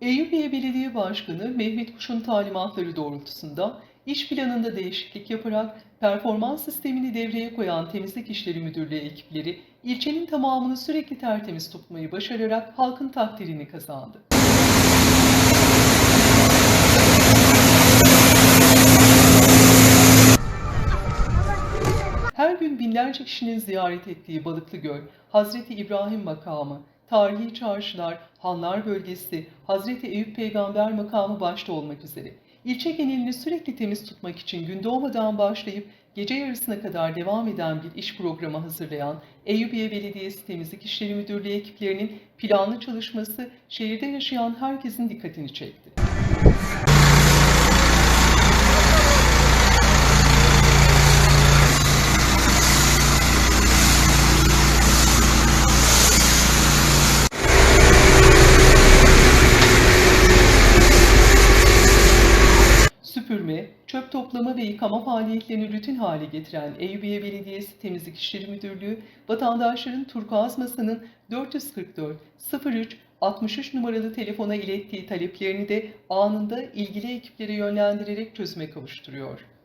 Eyüpiye Belediye Başkanı Mehmet Kuş'un talimatları doğrultusunda iş planında değişiklik yaparak performans sistemini devreye koyan Temizlik İşleri Müdürlüğü ekipleri ilçenin tamamını sürekli tertemiz tutmayı başararak halkın takdirini kazandı. Her gün binlerce kişinin ziyaret ettiği Balıklıgöl, Hazreti İbrahim makamı, tarihi çarşılar, hanlar bölgesi, Hazreti Eyüp peygamber makamı başta olmak üzere ilçe genelini sürekli temiz tutmak için gün doğmadan başlayıp gece yarısına kadar devam eden bir iş programı hazırlayan Eyüpiye Belediyesi Temizlik İşleri Müdürlüğü ekiplerinin planlı çalışması şehirde yaşayan herkesin dikkatini çekti. Çöp toplama ve yıkama faaliyetlerini rutin hale getiren Eyüpiye Belediyesi Temizlik İşleri Müdürlüğü, vatandaşların Turkuaz Masa'nın 444 03 63 numaralı telefona ilettiği taleplerini de anında ilgili ekiplere yönlendirerek çözüme kavuşturuyor.